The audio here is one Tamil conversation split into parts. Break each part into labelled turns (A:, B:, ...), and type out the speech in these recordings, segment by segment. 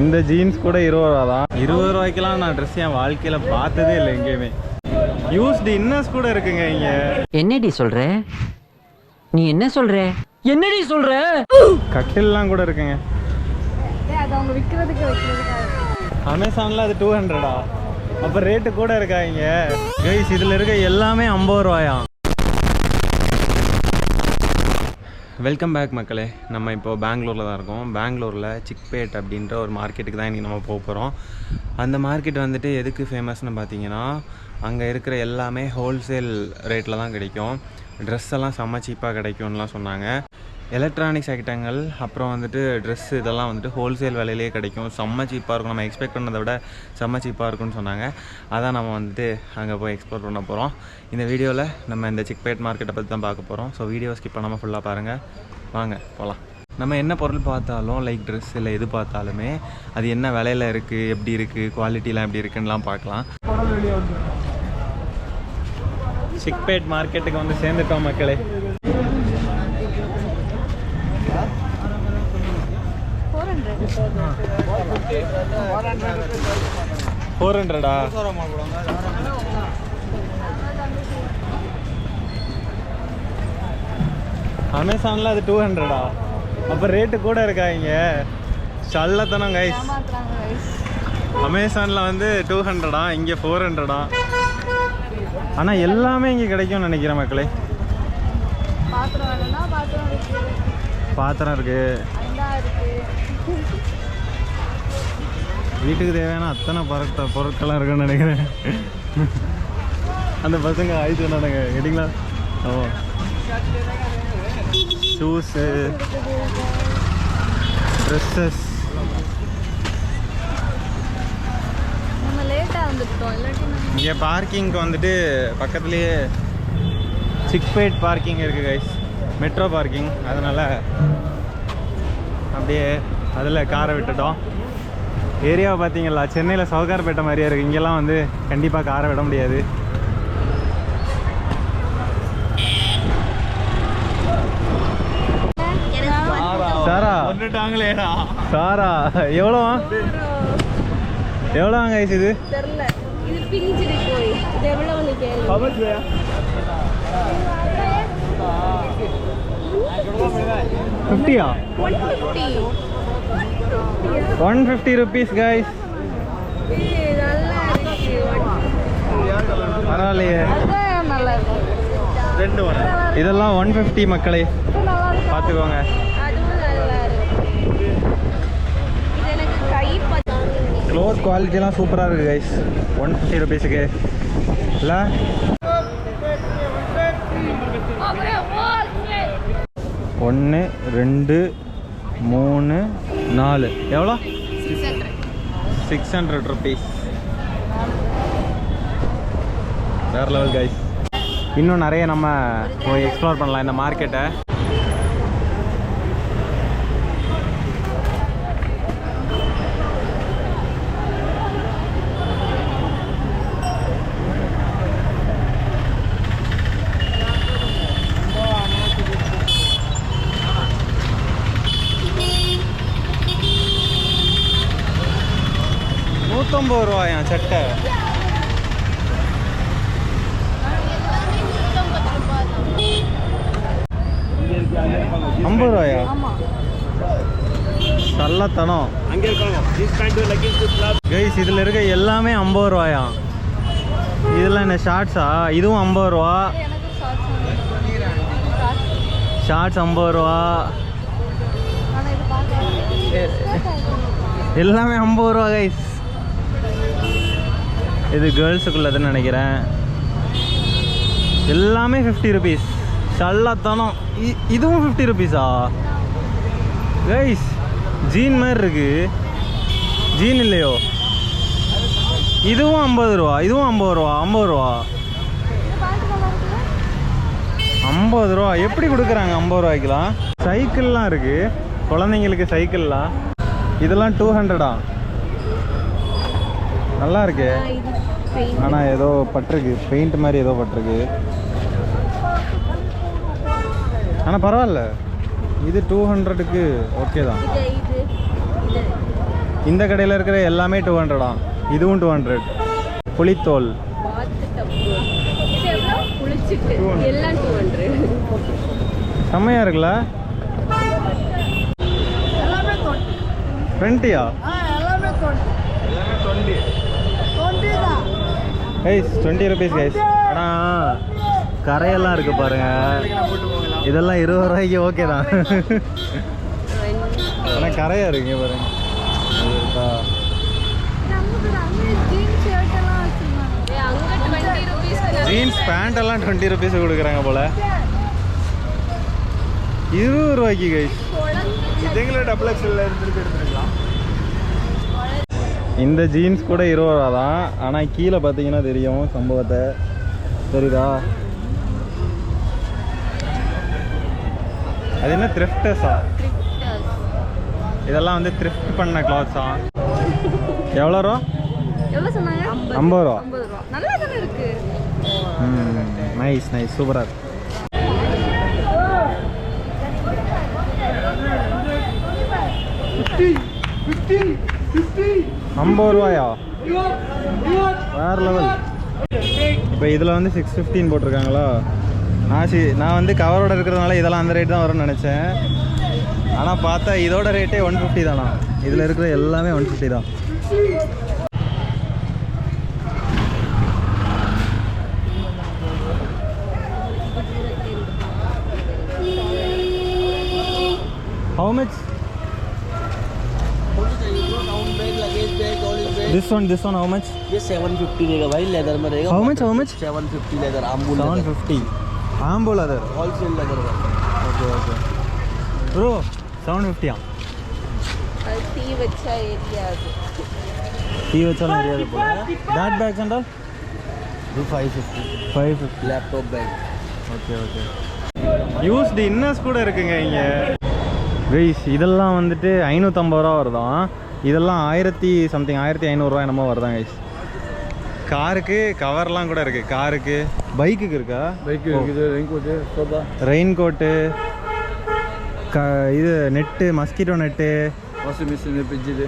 A: இந்த ஜீன்ஸ் கூட இருபது ரூபா தான். இருபது ரூபாய்க்கெல்லாம் நான் ட்ரெஸ் என் வாழ்க்கையில் பார்த்ததே இல்லை எங்கேயுமே. யூஸ்டு இன்னர்ஸ் கூட இருக்குங்க இங்கே.
B: என்னடி சொல்ற? நீ என்ன சொல்ற? என்னடி சொல்ற?
A: கட்டில்லாம் கூட இருக்குங்க. அமேசானில் அது டூ ஹண்ட்ரடா அப்போ ரேட்டு கூட இருக்கா இங்கே? கைஸ் இதில் இருக்க எல்லாமே ஐம்பது ரூபாயா? வெல்கம் பேக் மக்களே. நம்ம இப்போ பெங்களூரில் தான் இருக்கோம். பெங்களூரில் சிக்பேட் அப்படின்ற ஒரு மார்க்கெட்டுக்கு தான் இன்றைக்கி நம்ம போக போகிறோம் அந்த மார்க்கெட் வந்துட்டு எதுக்கு ஃபேமஸ்னு பார்த்தீங்கன்னா அங்கே இருக்கிற எல்லாமே ஹோல்சேல் ரேட்டில் தான் கிடைக்கும். ட்ரெஸ் எல்லாம் செம்ம சீப்பாக கிடைக்கும்லாம் சொன்னாங்க. எலக்ட்ரானிக்ஸ் ஐட்டங்கள் அப்புறம் வந்துட்டு ட்ரெஸ் இதெல்லாம் வந்துட்டு ஹோல்சேல் விலையிலேயே கிடைக்கும். செம்ம சீப்பாக இருக்கும். நம்ம எக்ஸ்பெக்ட் பண்ணதை விட செம்ம சீப்பாக இருக்கும்னு சொன்னாங்க. அதான் நம்ம வந்துட்டு அங்கே போய் எக்ஸ்ப்ளோர் பண்ண போகிறோம் இந்த வீடியோவில் நம்ம இந்த சிக்பேட் மார்க்கெட்டை பற்றி தான் பார்க்க போகிறோம் ஸோ வீடியோ ஸ்கிப் பண்ணாமல் ஃபுல்லாக பாருங்கள் வாங்க போகலாம் நம்ம என்ன பொருள் பார்த்தாலும் லைக் ட்ரெஸ் இல்லை எது பார்த்தாலுமே அது என்ன விலையில் இருக்குது எப்படி இருக்குது குவாலிட்டிலாம் எப்படி இருக்குன்னுலாம் பார்க்கலாம். சிக்பேட் மார்க்கெட்டுக்கு வந்து சேர்ந்துட்டோம் மக்களே.
C: ஃபோர் ஹண்ட்ரட்
A: அமேசானில் அது டூ ஹண்ட்ரடா அப்போ ரேட்டு கூட இருக்கா இங்கே? சல்லத்தனம் கைஸ் அமேசானில் வந்து டூ ஹண்ட்ரடா இங்கே ஃபோர் ஹண்ட்ரடா ஆனால் எல்லாமே இங்கே கிடைக்கும்னு நினைக்கிறேன் மக்களே.
C: பாத்திரம்
A: இருக்குது வீட்டுக்கு தேவையான அத்தனை பொருட்க பொருட்கள்லாம் இருக்குன்னு நினைக்கிறேன். அந்த பசங்க ஆயிட்டு சொன்னானுங்க கேட்டிங்களா? ஓ ஷூஸு ட்ரெஸ்ஸஸ்
C: நம்ம லேட்டாக வந்துட்டோம். இல்லாட்டி
A: இங்கே பார்க்கிங்க்கு வந்துட்டு பக்கத்துலேயே சிக்பேட் பார்க்கிங் இருக்குது கைஸ் மெட்ரோ பார்க்கிங் அதனால் அப்படியே அதில் காரை விட்டுட்டோம். ஏரியாவை பார்த்தீங்களா சென்னையில் சவுகார்பேட்டை மாதிரியே இருக்குது இங்கெல்லாம் வந்து கண்டிப்பாக காரை விட முடியாது. சாரா. சாரா எவ்வளோவா? எவ்வளோவாங்க கைஸ் இது? ஃபிஃப்டியா
C: ஒன் ஃபிஃப்டி
A: ருபீஸ் கைஸ்
C: நல்லா இருக்கு
A: பரவாயில்லையே இதெல்லாம் ஒன் ஃபிஃப்டி மக்களே பார்த்துக்கோங்க
C: அதுவும் நல்லா இருக்கும் இது எனக்கு கை பத்தி
A: க்ளோத் குவாலிட்டிலாம் சூப்பராக இருக்குது கைஸ் ஒன் ஃபிஃப்டி ருபீஸுக்கு இல்லை? ஒன்று ரெண்டு மூணு நாலு. எவ்வளோ? சிக்ஸ் ஹண்ட்ரட் ருபீஸ் வேறு லெவல் கைஸ் இன்னும் நிறைய நம்ம போய் எக்ஸ்ப்ளோர் பண்ணலாம் இந்த மார்க்கெட்டை நூற்றம்பது ரூபாயா சட்டை ஐம்பது ரூபாயா? நல்லத்தனம் கைஸ் இதில் இருக்க எல்லாமே ஐம்பது ரூபாயா? இதெல்லாம் என்ன ஷார்ட்ஸா இதுவும் ஐம்பது ரூபா.
C: ஷார்ட்ஸ்
A: ஐம்பது ரூபா. எல்லாமே ஐம்பது ரூபா கைஸ் இது கேர்ள்ஸுக்குள்ளதுன்னு நினைக்கிறேன். எல்லாமே ஃபிஃப்டி ருபீஸ் சல்லத்தனம். இ- இதுவும் ஃபிஃப்டி ருபீஸா கைஸ் ஜீன் மாதிரி இருக்கு. ஜீன் இல்லையோ? இதுவும் ஐம்பது ரூபா இதுவும் ஐம்பது ரூபா ஐம்பது ரூபா. ஐம்பது ரூபா. எப்படி கொடுக்குறாங்க ஐம்பது ரூபாய்க்குலாம் சைக்கிள்லாம் இருக்கு. குழந்தைங்களுக்கு சைக்கிள்லாம். இதெல்லாம் டூ ஹண்ட்ரடா நல்லா இருக்கு. ஆனால் ஏதோ பட்டிருக்கு. பெயிண்ட் மாதிரி ஏதோ பட்டிருக்கு. ஆனால் பரவாயில்ல. இது டூ ஹண்ட்ரடுக்கு ஓகே தான்.
C: இது இது இது.
A: இந்த கடையில் இருக்கிற எல்லாமே டூ ஹண்ட்ரடா இதுவும் டூ ஹண்ட்ரட் புளித்தோல்.
C: எல்லாம்
A: செம்மையாக இருக்குல்ல? டுவெண்ட்டியா கைஸ் டுவெண்ட்டி ருபீஸ் கைஸ் ஆனால் கரையெல்லாம் இருக்கு பாருங்க. இதெல்லாம் இருபது ரூபாய்க்கு ஓகே தான். ஆனால் கரையாக இருக்கு இங்க பாருங்க. இது இருக்கா?
C: அங்கே டுவெண்ட்டி ருபீஸ்க்கு
A: ஜீன்ஸ் பேண்ட் எல்லாம் டுவெண்ட்டி ருபீஸ் கொடுக்குறாங்க போல. இருபது ரூபாய்க்கு கைஸ்
D: இதுங்களே டபுள் எக்ஸ்எல்ல இருந்துட்டு எடுத்துக்கலாம்.
A: இந்த ஜீன்ஸ் கூட இருபது ரூபா தான். ஆனால் கீழே பார்த்தீங்கன்னா தெரியும் சம்பவத்தை. தெரியுதா? அது என்ன த்ரிஃப்டஸா இதெல்லாம் வந்து த்ரிஃப்ட் பண்ண கிளாத்ஸா எவ்வளோ ரூபா? ஐம்பது ரூபா.
C: ஐம்பது ரூபா. நல்லா தானே இருக்கு.
A: நைஸ் நைஸ் சூப்பராக இருக்கு. ஐம்பது ரூபாயா? வேற லெவல் இப்போ இதில் வந்து சிக்ஸ் ஃபிஃப்டின் போட்டிருக்காங்களா? நான் சி நான் வந்து கவரோட இருக்கிறதுனால இதெல்லாம் அந்த ரேட் தான் வரும்னு நினச்சேன். ஆனால் பார்த்தா இதோட ரேட்டே ஒன் ஃபிஃப்டி தானா? இதில் இருக்கிற எல்லாமே ஒன் ஃபிஃப்டி தான். How much? This one, this one, how much?
E: ये 750 रहेगा भाई लेदर में रहेगा
A: How much? How much?
E: 750 leather आम्बुल
A: Seven fifty. Ambo leather.
E: Wholesale leather का
A: Okay, okay. Bro, seven fifty.
C: அது தீ வச்சா எரியாது
A: டீ வச்சாலும் தெரியாது போல பேட் பேக்ஸ் அண்ட் ஆல்
E: वो 550
A: five fifty
E: laptop bag
A: okay okay used inners கூட இருக்குங்க இங்கே வெய்ஸ் இதெல்லாம் வந்துட்டு ஐநூற்றம்பது ரூபா வருதாம் இதெல்லாம் ஆயிரத்தி சம்திங் ஆயிரத்தி ஐநூறுரூவா என்னமோ வருதாங்க ஐஸ் காருக்கு கவர்லாம் கூட இருக்குது காருக்கு பைக்குக்கு இருக்கா?
E: பைக்கு இருக்குது ரெயின் கோட்டு
A: ரெயின் கோட்டு க இது net mosquito
E: net washing machine fridge இது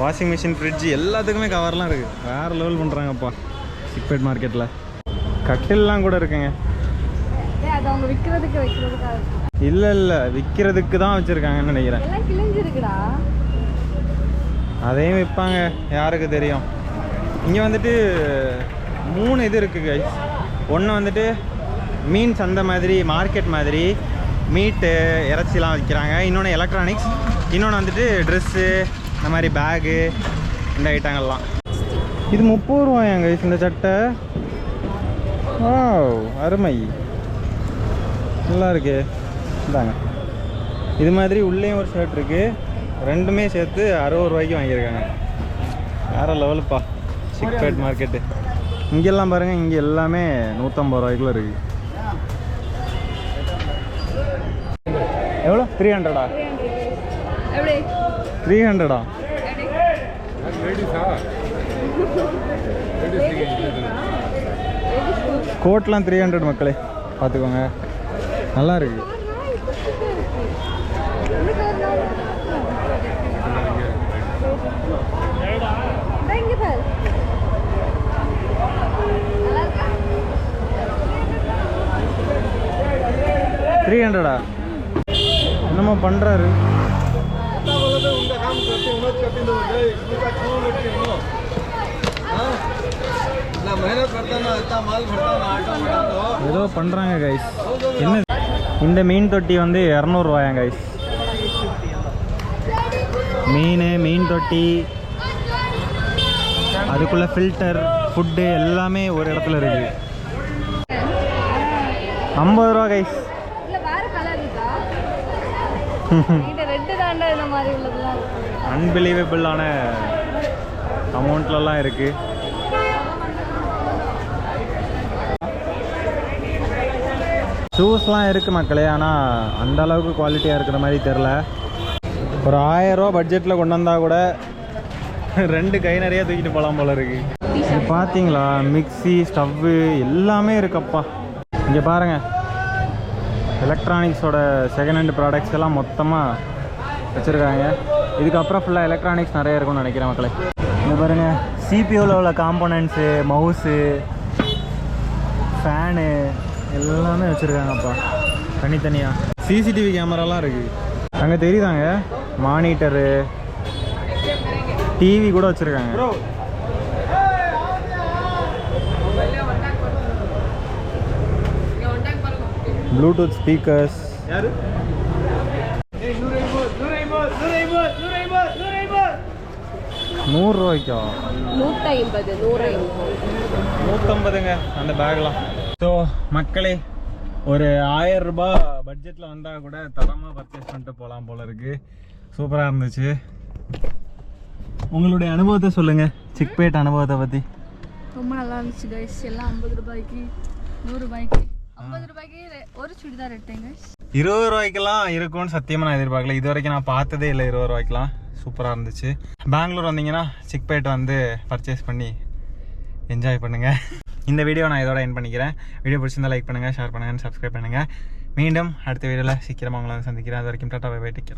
A: வாஷிங் மிஷின் ஃப்ரிட்ஜு எல்லாத்துக்குமே கவர்லாம் இருக்குது வேறு லெவல் பண்ணுறாங்கப்பா சிக்பேட் மார்க்கெட்டில் கட்டில்லாம் கூட இருக்குங்க. இல்லை இல்லை விற்கிறதுக்கு தான் வச்சுருக்காங்கன்னு நினைக்கிறேன். அதையும் விற்பாங்க யாருக்கு தெரியும்? இங்கே வந்துட்டு மூணு இது இருக்குது கைஸ் ஒன்று வந்துட்டு மீன் சந்தை மாதிரி மார்க்கெட் மாதிரி மீட்டு இறைச்சிலாம் விற்கிறாங்க. இன்னொன்று எலக்ட்ரானிக்ஸ் இன்னொன்று வந்துட்டு ட்ரெஸ்ஸு இந்த மாதிரி பேகு இந்த ஐட்டங்கள்லாம் இது முப்பது ரூபாயாங்க கைஸ் இந்த சட்டை. ஓ அருமை. நல்லா இருக்கு. இந்தாங்க. இது மாதிரி உள்ளேயும் ஒரு ஷர்ட் இருக்குது ரெண்டுமே சேர்த்து அறுபது ரூபாய்க்கு வாங்கியிருக்காங்க. வேறு லெவலுப்பா. சிக்பேட் மார்க்கெட்டு இங்கெல்லாம் பாருங்கள் இங்கே எல்லாமே நூற்றம்பது ரூபாய்க்குள்ள இருக்கு. எவ்வளோ? த்ரீ ஹண்ட்ரடா த்ரீ ஹண்ட்ரடா கோட்லாம் த்ரீ ஹண்ட்ரட் மக்களே. பார்த்துக்கோங்க. நல்லா இருக்கு. த்ரீ ஹண்ட்ரடா என்னமோ பண்ணுறாரு ஏதோ பண்ணுறாங்க கைஸ் என்ன இந்த மீன் தொட்டி வந்து இரநூறுவாயா கைஸ் மீன் மீன் தொட்டி அதுக்குள்ள ஃபில்டர் ஃபுட்டு எல்லாமே ஒரு இடத்துல இருக்கு. ஐம்பது ரூபா கைஸ் அன்பிலீவபிளான அமௌண்ட்லலாம் இருக்குது ஷூஸ்லாம் இருக்குது மக்களே ஆனால் அந்த அளவுக்கு குவாலிட்டியாக இருக்கிற மாதிரி தெரில ஒரு ஆயிரரூவா பட்ஜெட்டில் கொண்டு வந்தால் கூட ரெண்டு கை நிறைய தூக்கிட்டு போகலாம் போல இருக்கு. பார்த்தீங்களா மிக்ஸி ஸ்டவ்வு எல்லாமே இருக்கப்பா. இங்கே பாருங்கள் எலக்ட்ரானிக்ஸோட செகண்ட் ஹேண்ட் ப்ராடக்ட்ஸ் எல்லாம் மொத்தமாக வச்சுருக்காங்க. இதுக்கப்புறம் ஃபுல்லாக எலக்ட்ரானிக்ஸ் நிறைய இருக்கும்னு நினைக்கிறேன் மக்களே. இந்த பாருங்க சிபியூவில் உள்ள காம்போனன்ட்ஸு மவுஸு ஃபேனு எல்லாமே வச்சுருக்காங்கப்பா. தனித்தனியாக சிசிடிவி கேமராலாம் இருக்குது அங்கே தெரியுதாங்க? மானிட்டரு டிவி கூட வச்சுருக்காங்க. ப்ளூடூத் ஸ்பீக்கர்ஸ்
D: யாரு?
A: நூறுரூவாய்க்கா
C: நூற்றி ஐம்பது நூறு ஐம்பது
A: நூற்றம்பதுங்க அந்த பேக்லாம். ஸோ மக்களே ஒரு ஆயிரம் ரூபாய் பட்ஜெட்டில் வந்தால் கூட தரமாக பர்ச்சேஸ் பண்ணிட்டு போகலாம் போல இருக்கு. சூப்பராக இருந்துச்சு. உங்களுடைய அனுபவத்தை சொல்லுங்கள் சிக்பேட் அனுபவத்தை பற்றி
C: ரொம்ப நல்லா இருந்துச்சு கைஸ் எல்லாம் ஐம்பது ரூபாய்க்கு நூறு ரூபாய்க்கு. ஐம்பது ரூபாய்க்கு ஒரு சுடிதார்
A: இருபது ரூபாய்க்கெல்லாம் இருக்கும்னு சத்தியமாக நான் எதிர்பார்க்கல. இது வரைக்கும் நான் பார்த்ததே இல்லை இருபது ரூபாய்க்கெலாம் சூப்பராக இருந்துச்சு. பெங்களூர் வந்தீங்கன்னா சிக்பேட் வந்து பர்ச்சேஸ் பண்ணி என்ஜாய் பண்ணுங்கள் இந்த வீடியோ நான் இதோட என் பண்ணிக்கிறேன். வீடியோ பிடிச்சிருந்தா லைக் பண்ணுங்கள் ஷேர் பண்ணுங்கள் சப்ஸ்கிரைப் பண்ணுங்கள் மீண்டும் அடுத்த வீடியோவில் சீக்கிரமாக உங்களை சந்திக்கிறேன். அது வரைக்கும் டாட்டா பை பை டேக்